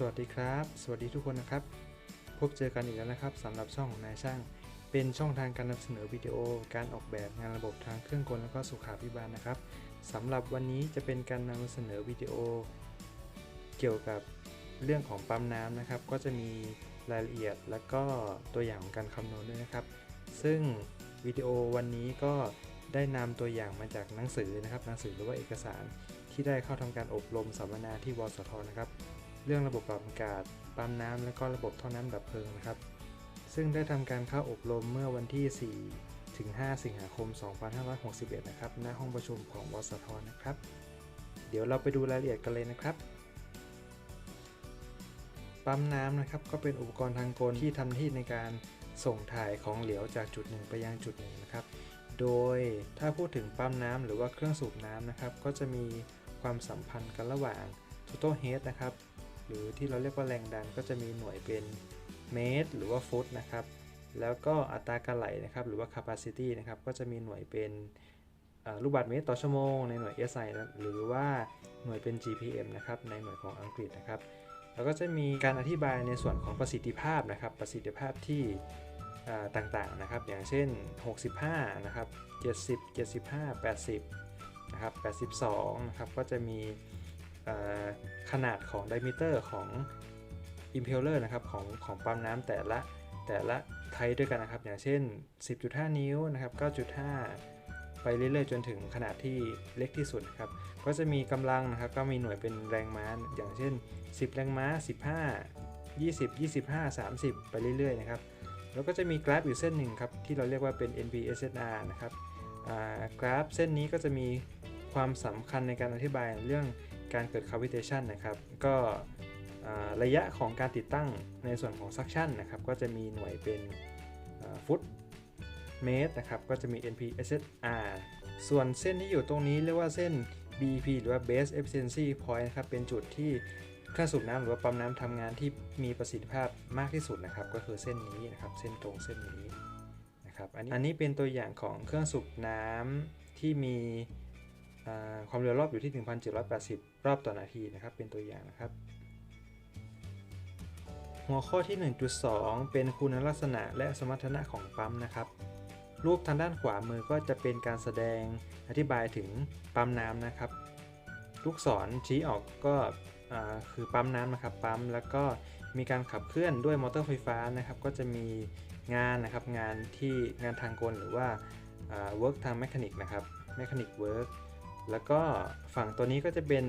สวัสดีครับ สวัสดีทุกคนนะครับ พบเจอกันอีกแล้วนะครับสำหรับช่องของนายช่าง เป็นช่องทางการนำเสนอวิดีโอ การออกแบบงานระบบทางเครื่องกลแล้วก็สุขาภิบาลนะครับสำหรับวันนี้จะเป็นการนำเสนอวิดีโอ เกี่ยวกับเรื่องของปั๊มน้ำนะครับ ก็จะมีรายละเอียดและก็ตัวอย่างของการคำนวณด้วยนะครับ ซึ่งวิดีโอวันนี้ก็ได้นำตัวอย่างมาจากหนังสือนะครับหนังสือหรือว่าเอกสารที่ได้เข้าทำการอบรมสัมมนาที่วสทนะครับ เรื่องระบบปรับอากาศ ปั๊มน้ำและก็ระบบท่อน้ำดับเพลิงนะครับ ซึ่งได้ทำการเข้าอบรมเมื่อวันที่ 4 ถึง 5 สิงหาคม 2561 นะครับ ณ ห้องประชุมของวสทนะครับ เดี๋ยวเราไปดูรายละเอียดกันเลยนะครับ ปั๊มน้ำนะครับ ก็เป็นอุปกรณ์ทางกลที่ทำหน้าที่ในการส่งถ่ายของเหลวจากจุดหนึ่งไปยังจุดหนึ่งนะครับ โดยถ้าพูดถึงปั๊มน้ำหรือว่าเครื่องสูบน้ำนะครับ ก็จะมีความสัมพันธ์กันระหว่าง total head นะครับ หรือที่เราเรียกว่าแรงดันก็จะมีหน่วยเป็นเมตร หรือว่าฟุตนะครับ แล้วก็อัตราการไหลนะครับ หรือว่า capacity นะครับ ก็จะมีหน่วยเป็นลูกบาศก์เมตรต่อชั่วโมงในหน่วย SI นหรือว่าหน่วยเป็น GPM นะครับในหน่วยของอังกฤษนะครับ แล้วก็จะมีการอธิบายในส่วนของประสิทธิภาพนะครับ ประสิทธิภาพที่ต่างๆนะครับ อย่างเช่น 65 นะครับ 70 75 80 นะครับ 82 นะครับ ก็จะมี ขนาดของ diameter ของ impeller นะครับของของปั๊มน้ำแต่ละแต่ละไทป์ด้วยกันนะครับ อย่างเช่น 10.5 นิ้วนะครับ 9.5 ไปเรื่อยๆ จนถึงขนาดที่เล็กที่สุดนะครับ ก็จะมีกำลังนะครับ ก็มีหน่วยเป็นแรงม้า อย่างเช่น 10 แรงม้า 15 20 25 30 ไปเรื่อยๆ นะครับ แล้วก็จะมีกราฟอยู่เส้นหนึ่งครับ ที่เราเรียกว่าเป็น NPSNR นะครับกราฟเส้นนี้ก็จะมีความสำคัญในการอธิบายเรื่อง การเกิด cavitation นะครับก็ระยะของการติดตั้งในส่วนของ suction นะครับก็จะมีหน่วยเป็นฟุตเมตรนะครับก็จะมี NPSR ส่วนเส้นที่อยู่ตรงนี้เรียกว่าเส้น BP หรือว่า Base Efficiency Point นะครับเป็นจุดที่เครื่องสูบน้ำหรือว่าปั๊มน้ำทำงานที่มีประสิทธิภาพมากที่สุดนะครับก็คือเส้นนี้นะครับเส้นตรงเส้นนี้นะครับอันนี้อันนี้เป็นตัวอย่างของเครื่องสูบน้ำที่มี ความเร็วรอบอยู่ที่ 1,780 รอบต่อนาทีนะครับ เป็นตัวอย่างนะครับ หัวข้อที่ 1.2 เป็นคุณลักษณะและสมรรถนะของปั๊มนะครับ รูปทางด้านขวามือก็จะเป็นการแสดงอธิบายถึงปั๊มน้ำนะครับ ลูกศรชี้ออกก็คือปั๊มน้ำนะครับปั๊มแล้วก็มีการขับเคลื่อนด้วยมอเตอร์ไฟฟ้านะครับ ก็จะมีงานนะครับงานที่งานทางกลหรือว่าเวิร์กทางแมคานิกนะครับแมคานิกเวิร์ก แล้วก็ฝั่งตัวนี้ก็จะเป็น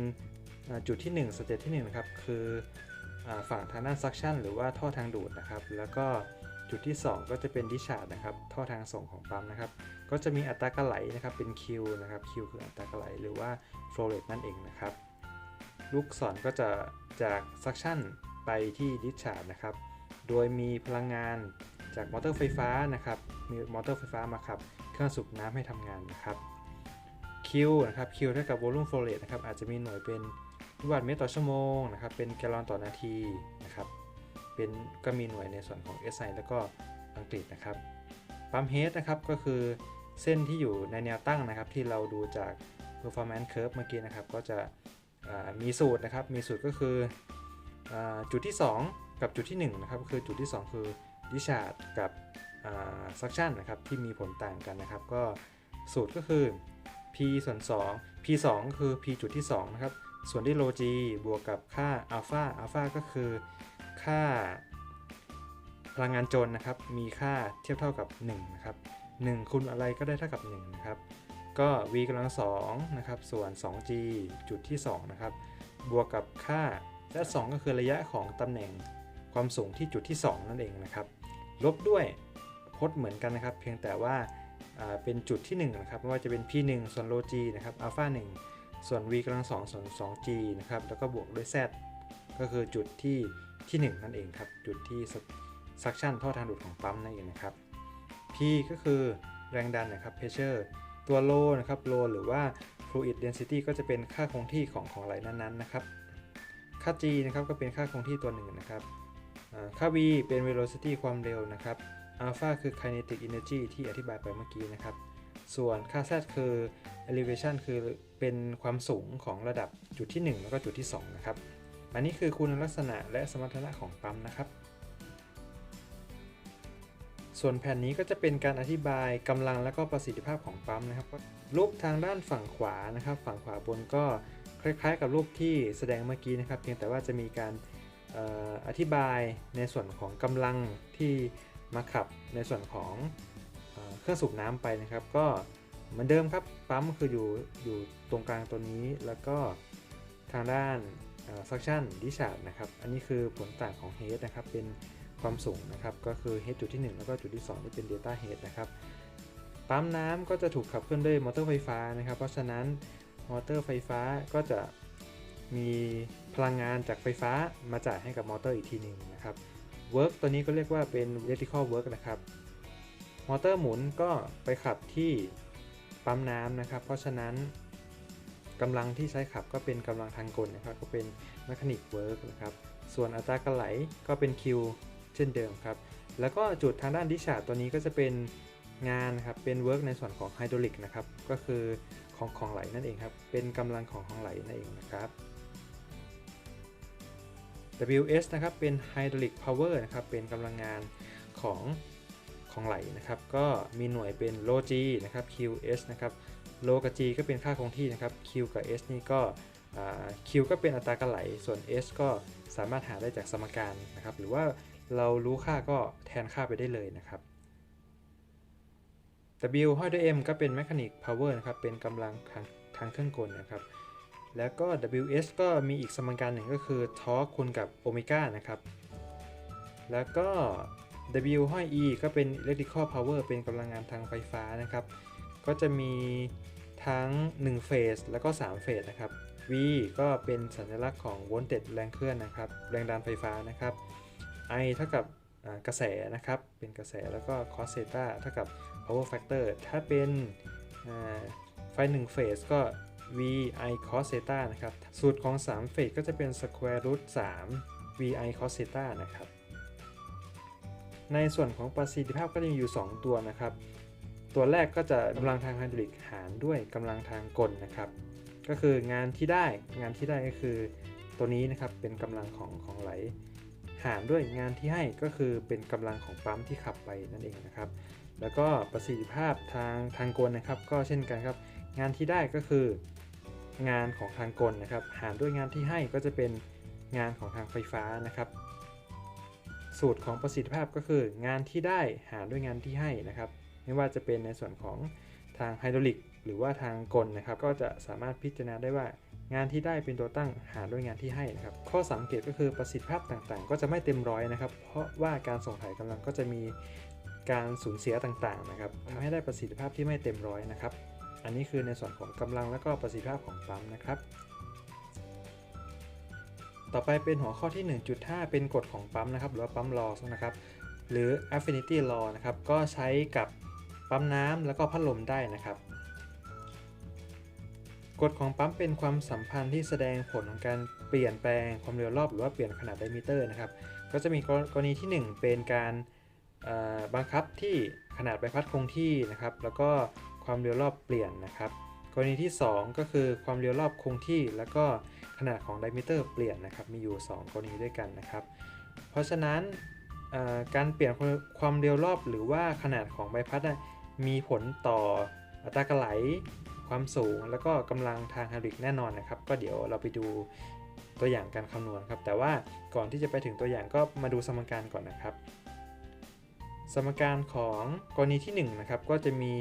จุดที่ 1 สเตจที่ 1 นะครับ คือฝั่งทางด้านซักชันหรือว่าท่อทางดูดนะครับ แล้วก็จุดที่ 2 ก็จะเป็นดิชาร์ดนะครับ ท่อทางส่งของปั๊มนะครับ ก็จะมีอัตราการไหลนะครับ เป็น Q นะครับ Q คืออัตราการไหลหรือว่า flow rate นั่นเองนะครับ ลูกศรก็จะจาก suction ไปที่ discharge นะครับ โดยมีพลังงานจากมอเตอร์ไฟฟ้านะครับ มีมอเตอร์ไฟฟ้ามาขับ เครื่องสูบน้ำให้ทำงานนะครับ Q นะครับ Q เท่ากับ volume flow rate นะครับอาจจะมีหน่วยเป็นลูกบาศก์เมตรต่อชั่วโมงนะครับเป็นแกลลอนต่อนาทีนะครับเป็นก็มีหน่วยในส่วนของ SI แล้วก็อังกฤษนะครับปั๊มเฮดนะครับก็คือเส้นที่อยู่ในแนวตั้งนะครับที่เราดูจาก performance curve เมื่อกี้นะครับก็จะมีสูตรนะครับมีสูตรก็คืออจุดที่ 2 กับจุดที่1นะครับคือจุดที่ 2 คือ discharge กับอ่า suction นะครับที่มีผลต่างกันนะครับ ก็สูตรก็คือ p ส่วน2 p 2คือ p จุดที่2นะครับ ส่วนที่ rho g บวกกับค่า alpha alpha ก็คือค่าพลังงานจนนะครับ มีค่าเทียบเท่ากับ 1 นะครับ 1คูณอะไรก็ได้เท่ากับ 1 นะครับ ก็ v กำลัง2นะครับ ส่วน 2g จุดที่ 2 นะครับ บวกกับค่า z 2ก็คือระยะของตำแหน่งความสูงที่จุดที่ 2 นั่นเองนะครับ ลบด้วยพจน์เหมือนกันนะครับ เพียงแต่ว่า เป็นจุดที่1นะครับไม่ว่าจะเป็น p 1 ส่วน rho g นะครับ alpha 1ส่วน v กำลัง2ส่วน 2g นะครับแล้วก็บวกด้วย z ก็คือจุดที่ที่ 1 นั่นเองครับ จุดที่ suction ท่อทางดูดของปั๊มนั่นเองนะครับ P ก็คือแรงดันนะครับ pressure ตัว low นะครับ low หรือว่า fluid density ก็จะเป็นค่าคงที่ของของไหลนั้นๆนะครับ ค่า G นะครับก็เป็นค่าคงที่ตัวหนึ่งนะครับค่า V เป็น velocity ความเร็วนะครับ alpha คือ kinetic energy ที่อธิบายไปเมื่อกี้นะครับ ส่วนค่า Z คือ elevation คือเป็นความสูงของระดับจุดที่ 1 แล้วก็จุดที่ 2 นะครับ อันนี้คือคุณลักษณะและสมรรถนะของปั๊มนะครับ ส่วนแผ่นนี้ก็จะเป็นการอธิบายกำลังและก็ประสิทธิภาพของปั๊มนะครับ รูปทางด้านฝั่งขวานะครับ ฝั่งขวาบนก็คล้ายๆ กับรูปที่แสดงเมื่อกี้นะครับ เพียงแต่ว่าจะมีการอธิบายในส่วนของกำลังที่ มาขับในส่วนของเครื่องสูบน้ำไปนะครับ ก็เหมือนเดิมครับปั๊มคืออยู่อยู่ตรงกลางตัวนี้ แล้วก็ทางด้านซักชั่นดิชาร์ดนะครับ อันนี้คือผลต่างของเฮดนะครับ เป็นความสูงนะครับ ก็คือเฮดจุดที่ 1 แล้วก็จุดที่ 2 ที่เป็น Delta Head นะครับ ปั๊มน้ำก็จะถูกขับเคลื่อนด้วยมอเตอร์ไฟฟ้านะครับ เพราะฉะนั้นมอเตอร์ไฟฟ้าก็จะมีพลังงานจากไฟฟ้ามาจ่ายให้กับมอเตอร์อีกทีหนึ่งนะครับ work ตัวนี้ก็เรียกว่าเป็น electrical work นะครับมอเตอร์หมุนก็ไปขับที่ปั๊มน้ำนะครับ เพราะฉะนั้นกำลังที่ใช้ขับก็เป็นกำลังทางกลนะครับ ก็เป็น mechanic work นะครับ ส่วนอัตราการไหลก็เป็น Q เช่นเดิมครับ แล้วก็จุดทางด้านดิชาตัวนี้ก็จะเป็นงานครับเป็น work ในส่วนของไฮดรอลิกนะครับ ก็คือของของไหลนั่นเองครับ เป็นกำลังของของไหลนั่นเองนะครับ WS นะครับเป็น hydraulic power นะครับเป็นกำลังงานของของไหลนะครับก็มีหน่วยเป็นโล g นะครับ QS นะครับโลกับ g ก็เป็นค่าคงที่นะครับ q กับ s นี่ก็ q ก็เป็นอัตราการไหล ส่วน s ก็สามารถหาได้จากสมการนะครับ หรือว่าเรารู้ค่าก็แทนค่าไปได้เลยนะครับ W ห้อยด้วย M ก็เป็น mechanic power นะครับ เป็นกำลังทางทางเครื่องกลนะครับ แล้วก็ WS ก็มีอีกสมการหนึ่งก็คือ torque คูณกับโอเมก้านะครับ แล้วก็ W ห้อย E ก็เป็น electrical power เป็นกำลังงานทางไฟฟ้านะครับ ก็จะมีทั้ง1เฟสแล้วก็3เฟสนะครับ V ก็เป็นสัญลักษณ์ของโวลต์เตจแรงเคลื่อนนะครับ แรงดันไฟฟ้านะครับ I เท่ากับกระแสนะครับ เป็นกระแสแล้วก็ cos theta เท่ากับ power factor ถ้าเป็นไฟ1เฟสก็ v i cos theta นะครับ สูตรของ3เฟสก็จะเป็น square root 3 v i cos theta นะครับ ในส่วนของประสิทธิภาพก็จะมีอยู่ 2 ตัวนะครับ ตัวแรกก็จะกำลังทางไฮดรอลิกหารด้วยกำลังทางกลนะครับ ก็คืองานที่ได้งานที่ได้ก็คือตัวนี้นะครับเป็นกำลังของของไหลหารด้วยงานที่ให้ก็คือเป็นกำลังของปั๊มที่ขับไปนั่นเองนะครับ แล้วก็ประสิทธิภาพทางทางกลนะครับ ก็เช่นกันครับ งานที่ได้ก็คืองานของทางกลนะครับ หารด้วยงานที่ให้ก็จะเป็นงานของทางไฟฟ้านะครับ สูตรของประสิทธิภาพก็คือ งานที่ได้หารด้วยงานที่ให้นะครับ ไม่ว่าจะเป็นในส่วนของทางไฮดรอลิกหรือว่าทางกลนะครับ ก็จะสามารถพิจารณาได้ว่างานที่ได้เป็นตัวตั้งหารด้วยงานที่ให้นะครับ ข้อสังเกตก็คือประสิทธิภาพต่างๆ ก็จะไม่เต็มร้อยนะครับ เพราะว่าการส่งถ่ายกำลังก็จะมีการสูญเสียต่างๆนะครับทำให้ได้ประสิทธิภาพที่ไม่เต็มร้อยนะครับ อันนี้คือในส่วนของกำลังและก็ประสิทธิภาพของปั๊มนะครับ ต่อไปเป็นหัวข้อที่ 1.5 เป็นกฎของปั๊มนะครับ หรือว่าปั๊ม law นะครับ หรือ affinity law นะครับ ก็ใช้กับปั๊มน้ำแล้วก็พัดลมได้นะครับกฎของปั๊มเป็นความสัมพันธ์ที่แสดงผลของการเปลี่ยนแปลงความเร็วรอบหรือว่าเปลี่ยนขนาดไดมิเตอร์นะครับ ก็จะมีกรณีที่ 1 เป็นการบังคับที่ขนาดใบพัดคงที่นะครับ แล้วก็ ความเร็วรอบเปลี่ยนนะครับ กรณีที่ 2 ก็คือความเร็วรอบคงที่ แล้วก็ขนาดของไดมิเตอร์เปลี่ยนนะครับ มีอยู่ 2 กรณีด้วยกันนะครับ เพราะฉะนั้นการเปลี่ยนความเร็วรอบหรือว่าขนาดของใบพัดมีผลต่ออัตราการไหล ความสูง แล้วก็กำลังทางไฮดริกแน่นอนนะครับ ก็เดี๋ยวเราไปดูตัวอย่างการคำนวณครับ แต่ว่าก่อนที่จะไปถึงตัวอย่างก็มาดูสมการก่อนนะครับ สมการของกรณีที่1นะครับก็จะมี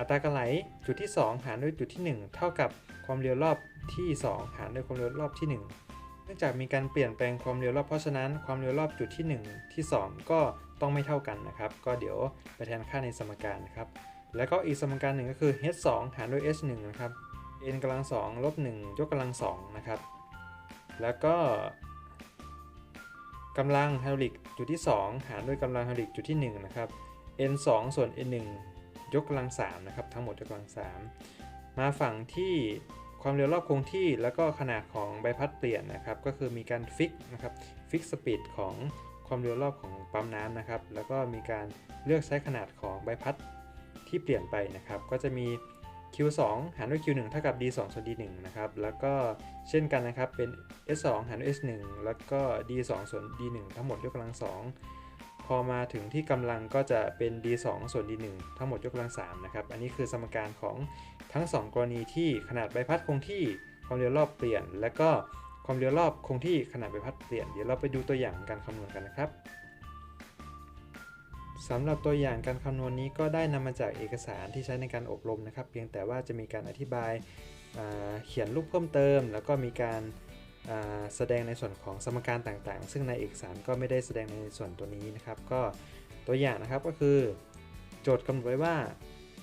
อัตราการไหลจุดที่ 2 หารด้วยจุดที่ 1 เท่ากับความเร็วรอบที่ 2 หารด้วยความเร็วรอบที่ 1 เนื่องจากมีการเปลี่ยนแปลงความเร็วรอบเพราะฉะนั้นความเร็วรอบจุดที่ 1 ที่ 2 ก็ต้องไม่เท่ากันนะครับ ก็เดี๋ยวไปแทนค่าในสมการนะครับ แล้วก็อีกสมการหนึ่งก็คือ h 2หารด้วย h 1นะครับ n กำลัง2ลบ1ยกกำลัง2นะครับแล้วก็กำลังไฮดรอลิกจุดที่ 2 หารด้วยกำลังไฮดรอลิกจุดที่1นะครับ n 2ส่วน n 1 ยกกำลัง3นะครับทั้งหมดยกกำลัง 3 มาฝั่งที่ความเร็วรอบคงที่แล้วก็ขนาดของใบพัดเปลี่ยนนะครับ ก็คือมีการฟิกนะครับฟิกสปีดของความเร็วรอบของปั๊มน้ำนะครับ แล้วก็มีการเลือกใช้ขนาดของใบพัดที่เปลี่ยนไปนะครับ ก็จะมี q2 หารด้วย q1 เท่ากับ d2 ส่วน d1 นะครับ แล้วก็เช่นกันนะครับเป็น s2 หารด้วย s1 แล้วก็ d2 ส่วน d1 ทั้งหมดยกกำลัง2 อมาถึงที่กำลังก็จะเป็น d2 ส่วน d1 ทั้งหมดยกกำลัง3นะครับ อันนี้คือสมการของทั้ง 2 กรณีที่ขนาดใบพัดคงที่ความเร็วรอบเปลี่ยน และก็ความเร็วรอบคงที่ขนาดใบพัดเปลี่ยน เดี๋ยวเราไปดูตัวอย่างการคำนวณกันนะครับสำหรับตัวอย่างการคำนวณนี้ก็ได้นำมาจากเอกสารที่ใช้ในการอบรมนะครับ เพียงแต่ว่าจะมีการอธิบายเขียนรูปเพิ่มเติม แล้วก็มีการ แสดงในส่วนของสมการต่างๆ ซึ่งในเอกสารก็ไม่ได้แสดงในส่วนตัวนี้นะครับ ก็ตัวอย่างนะครับก็คือ โจทย์กำหนดไว้ว่า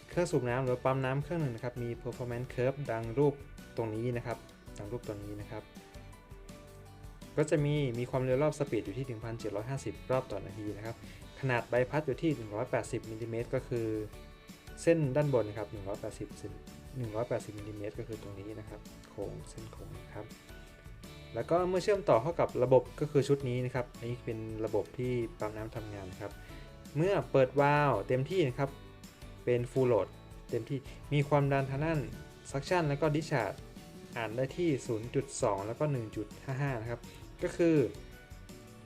เครื่องสูบน้ำหรือปั๊มน้ำเครื่องหนึ่งนะครับมี performance curve ดังรูปตรงนี้นะครับดังรูปตัวนี้นะครับ ก็จะมีมีความเร็วรอบสปีดอยู่ที่ 1,750 รอบต่อนาทีนะครับ ขนาดใบพัดอยู่ที่ 180มิลลิเมตรก็คือ เส้นด้านบนนะครับ180 180มิลลิเมตรก็คือตรงนี้นะครับโค้งเส้นโค้งนะครับ แล้วก็เมื่อเชื่อมต่อเข้ากับระบบก็คือชุดนี้นะครับ อันนี้เป็นระบบที่ปั๊มน้ำทำงานครับ เมื่อเปิดวาล์วเต็มที่นะครับ เป็นฟูลโหลดเต็มที่ มีความดันทางด้านซักชันแล้วก็ดิชาร์ดอ่านได้ที่ 0.2 แล้วก็ 1.55 นะครับ ก็คือ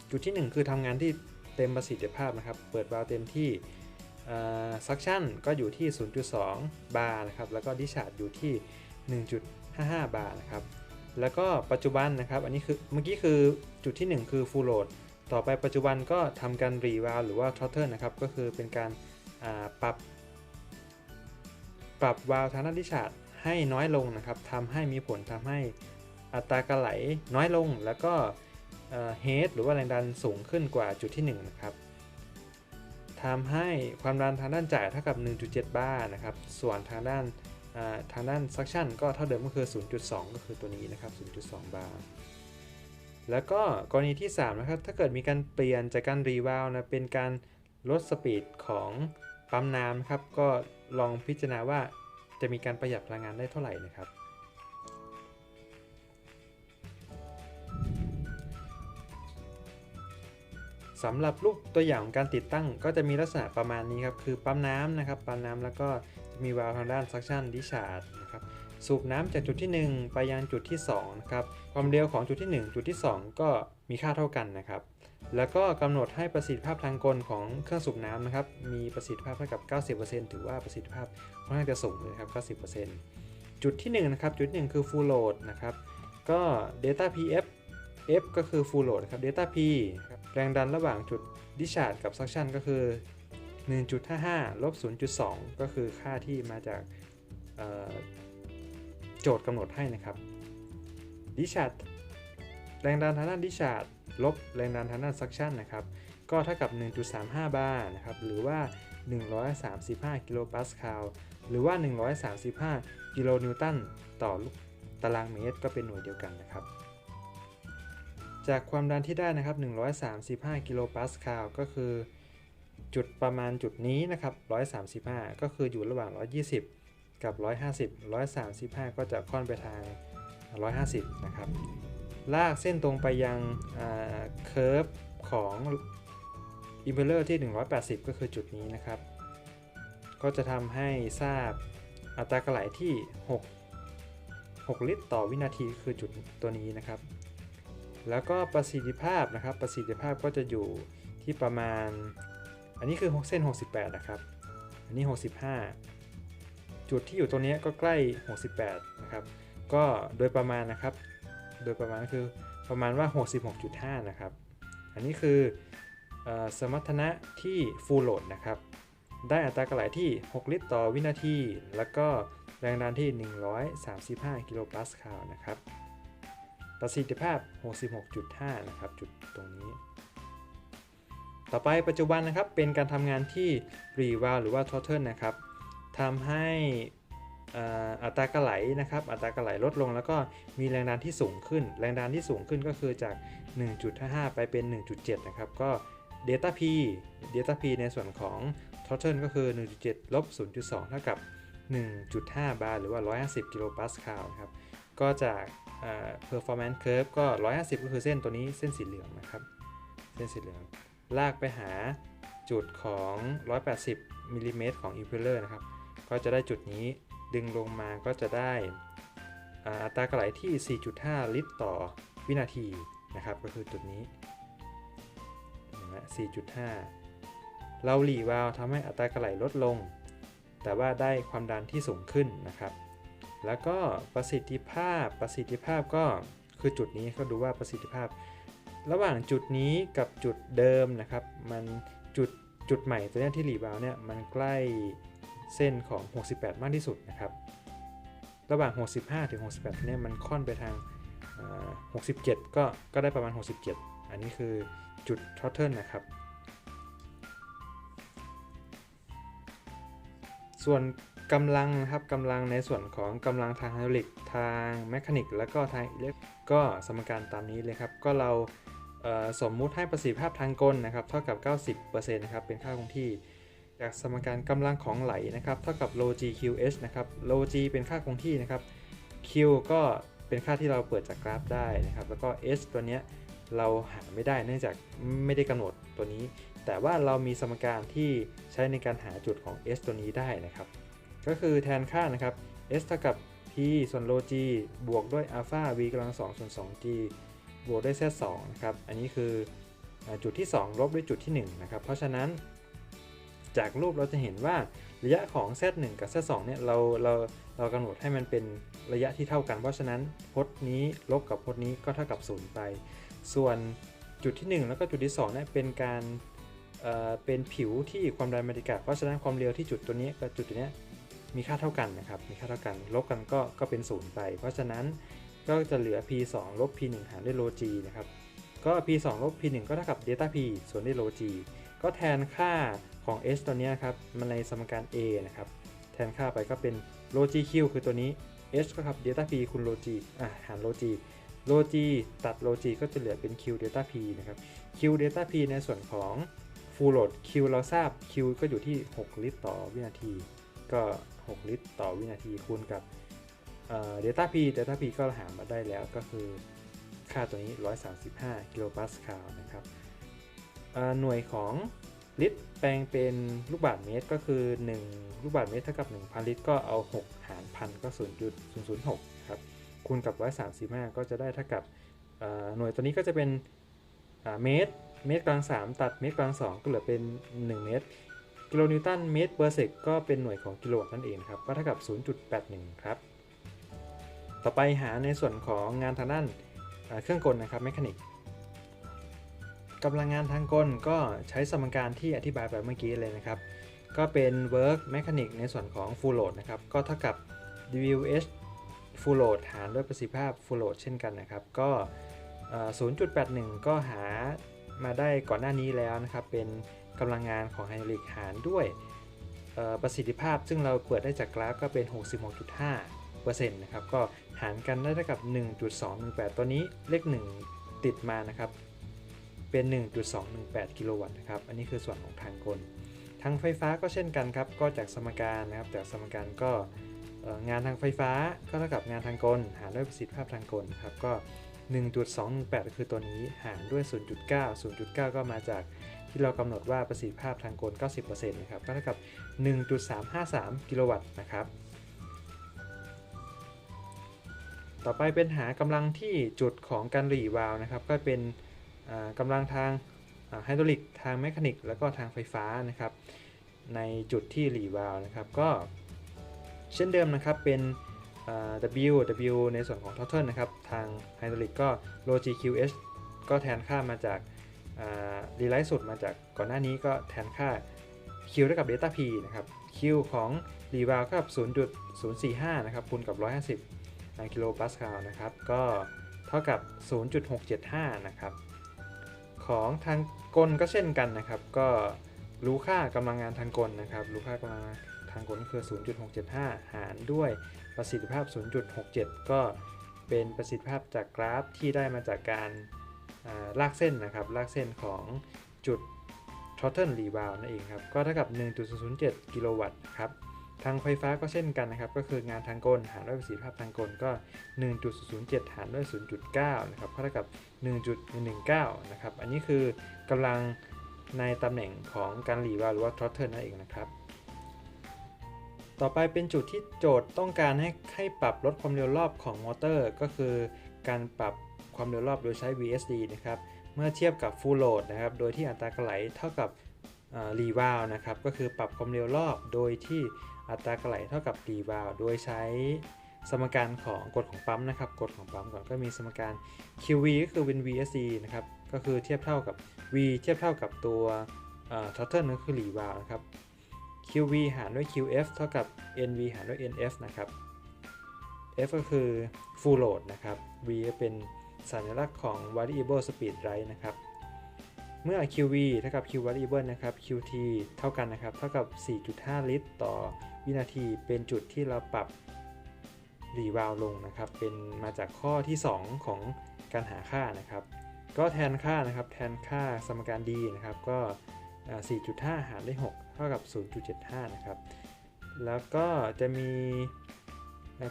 จุดที่ 1 คือทำงานที่เต็มประสิทธิภาพนะครับ เปิดวาล์วเต็มที่ซักชั่นก็อยู่ที่ 0.2 บาร์นะครับ แล้วก็ดิชาร์ดอยู่ที่ 1.55 บาร์นะครับ แล้วก็ปัจจุบันนะครับอันนี้คือเมื่อกี้คือจุดที่ 1 คือ full load ต่อไปปัจจุบันก็ทำการรีวาลหรือว่า throttle นะครับก็คือเป็นการปรับ ปรับวาล์วทางด้านดิชาร์ดให้น้อยลงนะครับทำให้มีผลทำให้อัตราการไหลน้อยลง แล้วก็เฮดหรือว่าแรงดันสูงขึ้นกว่าจุดที่ 1 นะครับทำให้ความดันทางด้านจ่ายเท่ากับ 1.7 บาร์นะครับ ส่วนทางด้าน ทางด้านซักชันก็เท่าเดิมก็คือ 0.2 ก็คือตัวนี้นะครับ 0.2 บาร์ แล้วก็กรณีที่ 3 นะครับ ถ้าเกิดมีการเปลี่ยนจากการรีวาลนะเป็นการลดสปีดของปั๊มน้ำครับ ก็ลองพิจารณาว่าจะมีการประหยัดพลังงานได้เท่าไหร่นะครับ สำหรับรูปตัวอย่างของการติดตั้งก็จะมีลักษณะประมาณนี้ครับ คือปั๊มน้ำนะครับ ปั๊มน้ำแล้วก็จะมีวาล์วทางด้านซักชันดิชาร์ดนะครับสูบน้ำจากจุดที่ 1 ไปยังจุดที่2นะครับความเร็วของจุดที่ 1 จุดที่ 2 ก็มีค่าเท่ากันนะครับ แล้วก็กำหนดให้ประสิทธิภาพทางกลของเครื่องสูบน้ำนะครับ มีประสิทธิภาพเท่ากับ 90%ถือว่าประสิทธิภาพค่อนข้างจะสูงเลยครับ 90%จุดที่1นะครับจุดที่1คือ full load นะครับก็ data pf f ก็คือ full load ครับ data p แรงดันระหว่างจุด discharge กับ suction ก็คือ 1.55ลบ0.2 ก็คือค่าที่มาจากโจทย์กำหนดให้นะครับ discharge แรงดันทางด้าน discharge ลบแรงดันทางด้าน suction นะครับ ก็เท่ากับ 1.35 บาร์นะครับ หรือว่า 135 กิโลปาสคาล หรือว่า 135 กิโลนิวตันต่อตารางเมตรก็เป็นหน่วยเดียวกันนะครับ จากความดันที่ได้นะครับ 135 กิโลปาสคาลก็คือ จุดประมาณจุดนี้นะครับ 135 ก็คืออยู่ระหว่าง 120 กับ 150 135 ก็จะค่อนไปทาง 150 นะครับ ลากเส้นตรงไปยังเคอร์ฟของอิมเพลเลอร์ที่ 180 ก็คือจุดนี้นะครับ ก็จะทำให้ทราบอัตรากระไหลที่ 6 6 ลิตรต่อวินาทีคือจุดตัวนี้นะครับ แล้วก็ประสิทธิภาพนะครับ ประสิทธิภาพก็จะอยู่ที่ประมาณ อันนี้คือเส้น 68 นะครับ อันนี้ 65 จุดที่อยู่ตรงนี้ก็ใกล้ 68 นะครับ ก็โดยประมาณนะครับ โดยประมาณคือประมาณว่า 66.5 นะครับ อันนี้คือสมรรถนะที่ full load นะครับ ได้อัตรากระไหลที่ 6 ลิตรต่อวินาที แล้วก็แรงดันที่ 135 กิโลปาสคาลนะครับ ประสิทธิภาพ 66.5 นะครับ จุดตรงนี้ ต่อไปปัจจุบันนะครับ เป็นการทำงานที่รีวาลหรือว่าทอเทิลนะครับทำให้อัตรากระไหลนะครับ อัตรากระไหลลดลงแล้วก็มีแรงดันที่สูงขึ้น แรงดันที่สูงขึ้นก็คือจาก 1.55 ไปเป็น 1.7 นะครับ ก็ Delta P Delta P ในส่วนของ Total ก็คือ 1.7 ลบ 0.2 เท่ากับ 1.5 บาร์หรือว่า 150 กิโลปาสคาลครับ ก็จาก performance curve ก็ 150 ก็คือเส้นตัวนี้เส้นสีเหลืองนะครับ เส้นสีเหลือง ลากไปหาจุดของ 180มิลลิเมตรของ impeller นะครับ ก็จะได้จุดนี้ดึงลงมาก็จะได้อัตรากระไหลที่ 4.5 ลิตรต่อวินาทีนะครับ ก็คือจุดนี้นไหม4.5 เราหลีวาล์วทำให้อัตรากระไหลลดลง แต่ว่าได้ความดันที่สูงขึ้นนะครับ แล้วก็ประสิทธิภาพประสิทธิภาพก็คือจุดนี้เขาดูว่าประสิทธิภาพ ระหว่างจุดนี้กับจุดเดิมนะครับมันจุดจุดใหม่ตัวนี้ที่หลีวาวเนี่ยมันใกล้เส้นของ 68 มากที่สุดนะครับ ระหว่าง 65 ถึง 68เนี่ยมันค่อนไปทาง 67 ก็ก็ได้ประมาณ 67 อันนี้คือจุดทอตเทิลนะครับ ส่วน กำลังนะครับกำลังในส่วนของกำลังทางไฮดรอลิกทางแมคานิกแล้วก็ทางอิเล็กก็สมการตามนี้เลยครับก็เราเสมมุติให้ประสิทธิภาพทางกลนะครับเท่ากับ 90%นะครับเป็นค่าคงที่ จากสมการกำลังของไหลนะครับเท่ากับ rho g qh นะครับ rho g เป็นค่าคงที่นะครับ q ก็เป็นค่าที่เราเปิดจากกราฟได้นะครับแล้วก็ h ตัวเนี้ยเราหาไม่ได้เนื่องจากไม่ได้กำหนดตัวนี้ แต่ว่าเรามีสมการที่ใช้ในการหาจุดของ h ตัวนี้ได้นะครับ ก็คือแทนค่านะครับ s เท่ากับ p ส่วน rho g บวกด้วย alpha v กำลัง2ส่วน 2g บวกด้วย z 2นะครับ อันนี้คือจุดที่ 2 ลบด้วยจุดที่ 1 นะครับ เพราะฉะนั้น จากรูปเราจะเห็นว่าระยะของ z1 กับ z2 เนี่ยเราเราเรากำหนดให้มันเป็นระยะที่เท่ากัน เพราะฉะนั้นพจน์นี้ลบกับพจน์นี้ก็เท่ากับ 0 ไป ส่วนจุดที่ 1 แล้วก็จุดที่2เนี่ยเป็นการเอ่อเป็นผิวที่ความดันบรรยากาศเพราะฉะนั้นความเร็วที่จุดตัวนี้กับจุดตัวเนี้ย มีค่าเท่ากันนะครับ มีค่าเท่ากัน ลบกันก็ก็เป็น0ไป เพราะฉะนั้นก็จะเหลือ p 2ลบ p 1หารด้วย rho g นะครับ ก็ p 2ลบ p 1ก็เท่ากับ delta p ส่วนด้วย rho g ก็แทนค่าของ s ตัวนี้ยครับ มันในสมการ a นะครับ แทนค่าไปก็เป็น rho g q คือตัวนี้ h ก็ครับ delta p คูณ rho g อะหาร rho g rho g ตัด rho g ก็จะเหลือเป็น q delta p นะครับ q delta p ในส่วนของ full load q เราทราบ q ก็อยู่ที่ 6 ลิตรต่อวินาที ก็ 6 ลิตรต่อวินาทีคูณกับเดลต้า p เดลต้า p ก็หามาได้แล้วก็คือค่าตัวนี้ 135 กิโลปาสคาลนะครับหน่วยของลิตรแปลงเป็นลูกบาศก์เมตรก็คือ 1 ลูกบาศก์เมตรเท่ากับ 1,000 ลิตรก็เอา 6 หารพันก็ 0.006 ครับ คูณกับ 135 ก็จะได้เท่ากับหน่วยตัวนี้ก็จะเป็นเมตร เมตรกลาง 3 ตัดเมตรกลาง 2 ก็เหลือเป็น 1 เมตร กิโลนิวตันเมตรเปอร์เซกก็เป็นหน่วยของกิโลวัตต์นั่นเองครับก็เท่ากับ 0.81 ครับ ต่อไปหาในส่วนของงานทางด้านอ่าเครื่องกลนะครับแมคานิกกำลังงานทางกลก็ใช้สมการที่อธิบายไปเมื่อกี้เลยนะครับ ก็เป็น work mechanic ในส่วนของ full load นะครับ ก็เท่ากับ WH full load หารด้วยประสิทธิภาพ full load เช่นกันนะครับ ก็ 0.81 ก็หามาได้ก่อนหน้านี้แล้วนะครับ เป็น กำลังงานของไฮดรอลิกหารด้วยประสิทธิภาพซึ่งเราเปิดได้จากกราฟก็เป็น 66.5%นะครับก็หารกันได้เท่ากับ 1.218 ตัวนี้เลข 1 ติดมานะครับ เป็น 1.218 กิโลวัตต์นะครับ อันนี้คือส่วนของทางกล ทางไฟฟ้าก็เช่นกันครับ ก็จากสมการนะครับ จากสมการก็งานทางไฟฟ้าก็เท่ากับงานทางกล หารด้วยประสิทธิภาพทางกลครับก็ 1.218 คือตัวนี้หารด้วย 0.9 0.9 ก็มาจาก ที่เรากำหนดว่าประสิทธิภาพทางกล 90%นะครับก็เท่ากับ 1.353 กิโลวัตต์นะครับ ต่อไปเป็นหากำลังที่จุดของการหรี่วาล์วนะครับ ก็เป็นอ่ากำลังทางไฮดรอลิกทางแมคานิก แล้วก็ทางไฟฟ้านะครับ ในจุดที่หรี่วาล์วนะครับ ก็เช่นเดิมนะครับเป็น W W ในส่วนของ total นะครับ ทางไฮดรอลิกก็ rho g q h ก็แทนค่ามาจาก รีไลท์สุดมาจากก่อนหน้านี้ก็แทนค่า Q เท่ากับ delta P นะครับ Q ของรีวาล์วก็กับ 0.045 นะครับคูณกับ 150 กิโลปาสคาลนะครับ ก็เท่ากับ 0.675 นะครับ ของทางกลก็เช่นกันนะครับ ก็รู้ค่ากำลังงานทางกลนะครับ รู้ค่ากำลังงานทางกลก็คือ 0.675 หารด้วยประสิทธิภาพ 0.67 ก็เป็นประสิทธิภาพจากกราฟที่ได้มาจากการ ลากเส้นนะครับ ลากเส้นของจุด total rebound นั่นเองครับ ก็เท่ากับ 1.007 กิโลวัตต์ครับ ทางไฟฟ้าก็เช่นกันนะครับ ก็คืองานทางกลหารด้วยประสิทธิภาพทางกลก็ 1.007 หารด้วย 0.9 นะครับ ก็เท่ากับ 1.119 นะครับ อันนี้คือกำลังในตำแหน่งของการหลีวาล์วหรือว่า throttle นั่นเองนะครับ ต่อไปเป็นจุดที่โจทย์ต้องการให้ให้ปรับลดความเร็วรอบของมอเตอร์ ก็คือการปรับ ความเร็วรอบโดยใช้ VSD นะครับ เมื่อเทียบกับ Full Load นะครับ โดยที่อัตราการไหลเท่ากับรีวาลนะครับ ก็คือปรับความเร็วรอบโดยที่อัตราการไหลเท่ากับรีวาลโดยใช้สมการของกฎของปั๊มนะครับ กฎของปั๊มก่อนก็มีสมการ QV ก็คือเป็น VSD นะครับ ก็คือเทียบเท่ากับ V เทียบเท่ากับตัว total ก็คือรีวาลนะครับ QV หารด้วย QF เท่ากับ NV หารด้วย NF นะครับ F ก็คือ full load นะครับ V ก็เป็น สัญลักษณ์ของ variable speed right นะครับ เมื่อ QV เท่ากับ Q variable นะครับ QT เท่ากันนะครับ เท่ากับ 4.5 ลิตร ต่อวินาทีเป็นจุดที่เราปรับรีวาลลงนะครับ เป็นมาจากข้อที่ 2 ของการหาค่านะครับ ก็แทนค่านะครับ แทนค่าสมการ D นะครับ ก็ 4.5 หารด้วย6เท่ากับ 0.75 นะครับ แล้วก็จะมี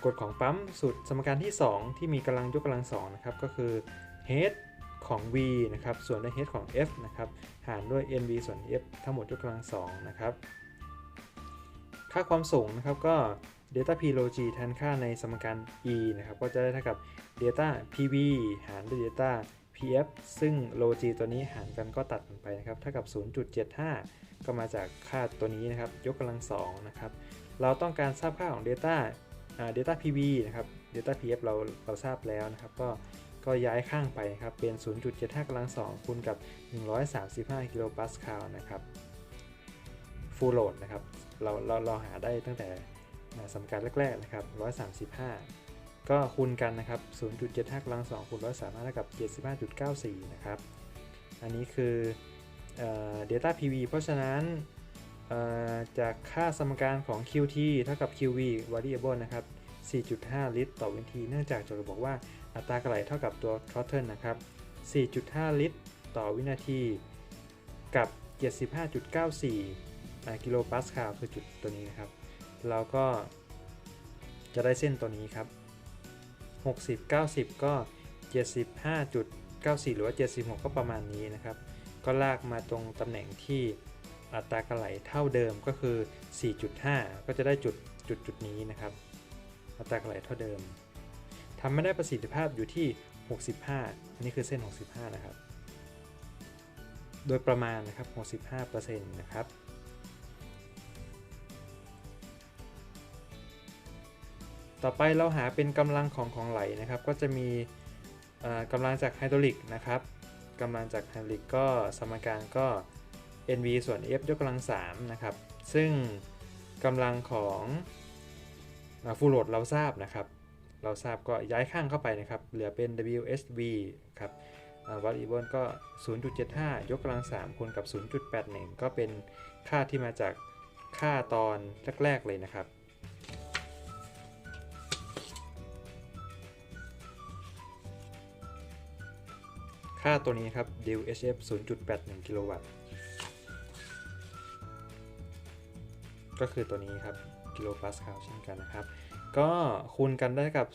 กฎของปั๊มสูตรสมการที่ 2 ที่มีกำลังยกกำลัง2นะครับก็คือ h ของ v นะครับส่วนด้วย h ของ f นะครับหารด้วย nv ส่วน f ทั้งหมดยกกำลัง2นะครับค่าความสูงนะครับก็ delta p log แทนค่าในสมการ e นะครับก็จะได้เท่ากับ delta pv หารด้วย delta pf ซึ่ง log ตัวนี้หารกันก็ตัดกันไปนะครับเท่ากับ 0.75 ก็มาจากค่าตัวนี้นะครับยกกำลัง2นะครับเราต้องการทราบค่าของ delta delta pv นะครับ delta pf เราเราทราบแล้วนะครับก็ก็ย้ายข้างไปครับเป็น 0.75กำลัง2คูณกับ 135 กิโลปาสคาลนะครับ full load นะครับเราเราเราหาได้ตั้งแต่สมการแรกๆนะครับ 135 ก็คูณกันนะครับ 0.75กำลัง2คูณ135เท่ากับ 75.94 นะครับ อันนี้คือ delta pv เพราะฉะนั้น จากค่าสมการของ qt เท่ากับ qv variable นะครับ 4.5 ลิตร ต่อวินาทีเนื่องจากโจทย์บอกว่าอัตราการไหลเท่ากับตัว throttle นะครับ 4.5 ลิตร ต่อวินาที กับ 75.94 กิโลปาสคาลคือจุดตัวนี้นะครับ เราก็จะได้เส้นตัวนี้ครับ 60 90 ก็ 75.94 หรือว่า 76 ก็ประมาณนี้นะครับ ก็ลากมาตรงตำแหน่งที่ อัตราการไหลเท่าเดิมก็คือ 4.5 ก็จะได้จุดจุดจุดนี้นะครับ อัตราการไหลเท่าเดิมทำไม่ได้ประสิทธิภาพอยู่ที่ 65 อันนี้คือเส้น 65 นะครับ โดยประมาณนะครับ 65%นะครับต่อไปเราหาเป็นกำลังของของไหลนะครับ ก็จะมีกำลังจากไฮดรอลิกนะครับกำลังจากไฮดรอลิกก็สมการก็ NV ส่วน F ยกกำลัง3นะครับ ซึ่งกำลังของฟูลโหลดเราทราบนะครับ เราทราบก็ย้ายข้างเข้าไปนะครับ เหลือเป็น WSV ครับวัดอีเวนก็ 0.75 ยกกำลัง3คูณกับ 0.81 ก็เป็นค่าที่มาจากค่าตอนแรก ๆ เลยนะครับ ค่าตัวนี้ครับ DHF 0.81 กิโลวัตต์ ก็คือตัวนี้ครับกิโลปาสคาลเช่นกันนะครับ ก็คูณกันได้กับ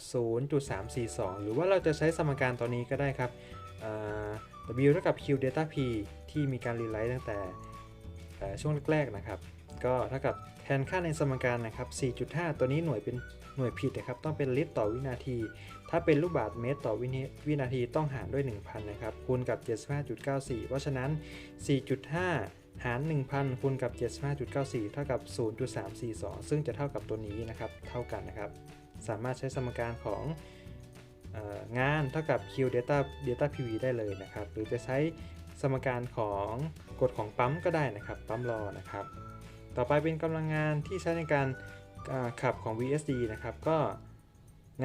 0.342 หรือว่าเราจะใช้สมการตัวนี้ก็ได้ครับ W เท่ากับ Q delta P ที่มีการรีไลท์ตั้งแต่ช่วงแรกๆนะครับ ก็เท่ากับแทนค่าในสมการนะครับ 4.5 ตัวนี้หน่วยเป็นหน่วยผิดนะครับ ต้องเป็นลิตรต่อวินาที ถ้าเป็นลูกบาศก์เมตรต่อวินาทีต้องหารด้วย 1,000 นะครับ คูณกับ 75.94 เพราะฉะนั้น 4.5 หาร 1,000คูณกับ 75.94 เท่ากับ 0.342 ซึ่งจะเท่ากับตัวนี้นะครับ เท่ากันนะครับ สามารถใช้สมการของงานเท่ากับ Q delta delta PV ได้เลยนะครับ หรือจะใช้สมการของกฎของปั๊มก็ได้นะครับ ปั๊มรอนะครับ ต่อไปเป็นกำลังงานที่ใช้ในการขับของ VSD นะครับ ก็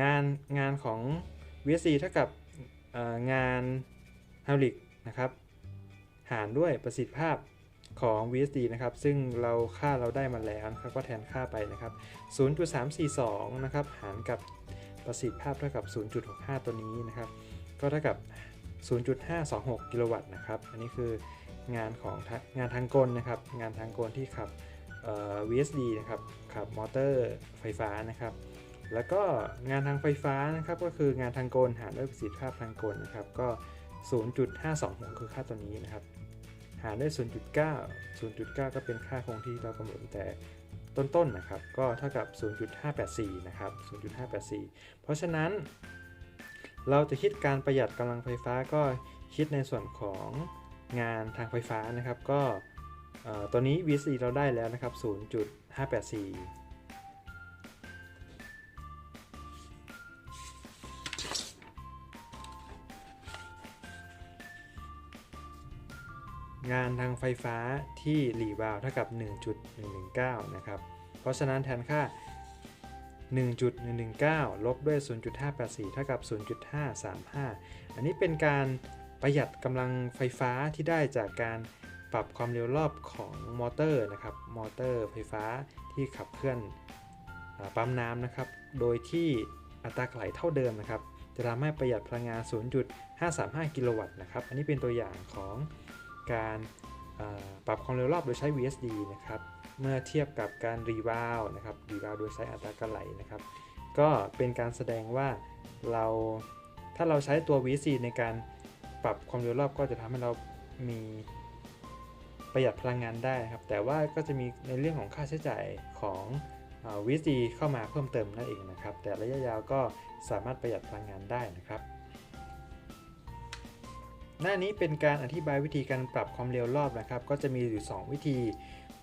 งานงานของ VSD เท่ากับงานฮดรอลิกนะครับ หารด้วยประสิทธิภาพ ของ VSD นะครับ ซึ่งเราค่าเราได้มาแล้วนะครับก็แทนค่าไปนะครับ 0.342 นะครับ หารกับประสิทธิภาพเท่ากับ 0.65 ตัวนี้นะครับ ก็เท่ากับ 0.526 กิโลวัตต์นะครับ อันนี้คืองานของงานทางกลนะครับ งานทางกลที่ขับ VSD นะครับขับมอเตอร์ไฟฟ้านะครับ แล้วก็งานทางไฟฟ้านะครับก็คืองานทางกลหารด้วยประสิทธิภาพทางกลนะครับก็ 0.526 คือค่าตัวนี้นะครับ หารด้วย0.9 0.9 ก็เป็นค่าคงที่เรากำหนดแต่ต้นๆนะครับก็เท่ากับ 0.584 นะครับ 0.584 เพราะฉะนั้นเราจะคิดการประหยัดกำลังไฟฟ้าก็คิดในส่วนของงานทางไฟฟ้านะครับ ก็เอ่อตัวนี้ VC เราได้แล้วนะครับ 0.584 งานทางไฟฟ้าที่รีวาลเท่ากับ 1.119 นะครับ เพราะฉะนั้นแทนค่า 1.119 ลบด้วย 0.584 เท่ากับ 0.535 อันนี้เป็นการประหยัดกำลังไฟฟ้าที่ได้จากการปรับความเร็วรอบของมอเตอร์นะครับ มอเตอร์ไฟฟ้าที่ขับเคลื่อนปั๊มน้ำนะครับ โดยที่อัตราไหลเท่าเดิมนะครับ จะทำให้ประหยัดพลังงาน 0.535 กิโลวัตต์นะครับ อันนี้เป็นตัวอย่างของ การปรับความเร็วรอบโดยใช้ VSD นะครับเมื่อเทียบกับการรีวาลนะครับรีวาลโดยใช้อัตราการไหลนะครับก็เป็นการแสดงว่าเราถ้าเราใช้ตัว VC ในการปรับความเร็วรอบก็จะทำให้เรามีประหยัดพลังงานได้นะครับ แต่ว่าก็จะมีในเรื่องของค่าใช้จ่ายของเอ่อ VC เข้ามาเพิ่มเติมนั่นเองนะครับ แต่ระยะยาวก็สามารถประหยัดพลังงานได้นะครับ หน้านี้เป็นการอธิบายวิธีการปรับความเร็วรอบนะครับ ก็จะมีอยู่ 2 วิธี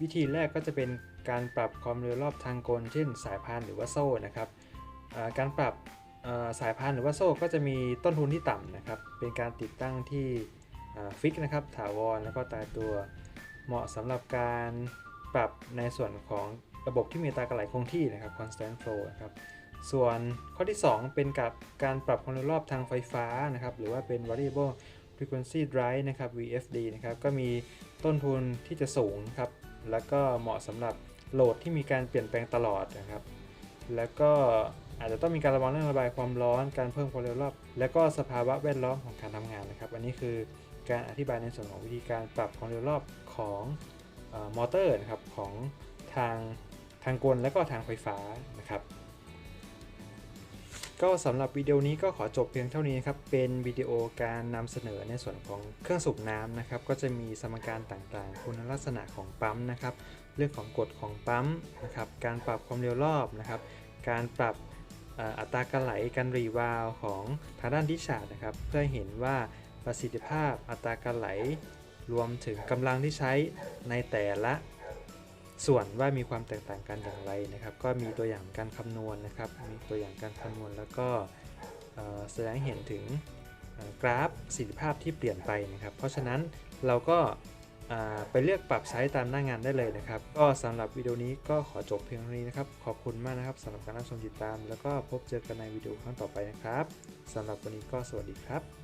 วิธีแรกก็จะเป็นการปรับความเร็วรอบทางกล เช่น สายพานหรือว่าโซ่นะครับการปรับสายพานหรือว่าโซ่ก็จะมีต้นทุนที่ต่ำนะครับ เป็นการติดตั้งที่ฟิกนะครับ ถาวรแล้วก็ตายตัวเหมาะสำหรับการปรับในส่วนของระบบที่มีตากระไหลคงที่นะครับ constant flow นะครับส่วนข้อที่ 2 เป็นกับการปรับความเร็วรอบทางไฟฟ้านะครับ หรือว่าเป็น variable frequency drive นะครับ VFD นะครับก็มีต้นทุนที่จะสูงครับ แล้วก็เหมาะสำหรับโหลดที่มีการเปลี่ยนแปลงตลอดนะครับ แล้วก็อาจจะต้องมีการระวังเรื่องระบายความร้อน การเพิ่มความเร็วรอบ และก็สภาวะแวดล้อมของการทำงานนะครับ อันนี้คือการอธิบายในส่วนของวิธีการปรับความเร็วรอบของออมอเตอร์นะครับของทางทางกลและก็ทางไฟฟ้านะครับ ก็สำหรับวิดีโอนี้ก็ขอจบเพียงเท่านี้นะครับ เป็นวิดีโอการนำเสนอในส่วนของเครื่องสูบน้ำนะครับ ก็จะมีสมการต่างๆ คุณลักษณะของปั๊มนะครับ เรื่องของกฎของปั๊มนะครับ การปรับความเร็วรอบนะครับ การปรับอัตราการไหล การรีวาลของทางด้านดิชาร์ดนะครับ เพื่อเห็นว่าประสิทธิภาพอัตราการไหล รวมถึงกำลังที่ใช้ในแต่ละ ส่วนว่ามีความแตกต่างกันอย่างไรนะครับ ก็มีตัวอย่างการคำนวณนะครับ มีตัวอย่างการคำนวณแล้วก็แสดงให้เห็นถึงกราฟประสิทธิภาพที่เปลี่ยนไปนะครับ เพราะฉะนั้นเราก็ไปเลือกปรับใช้ตามหน้างานได้เลยนะครับ ก็สำหรับวิดีโอนี้ก็ขอจบเพียงเท่านี้นะครับ ขอบคุณมากนะครับสำหรับการรับชมติดตาม แล้วก็พบเจอกันในวิดีโอครั้งต่อไปนะครับสำหรับวันนี้ก็สวัสดีครับ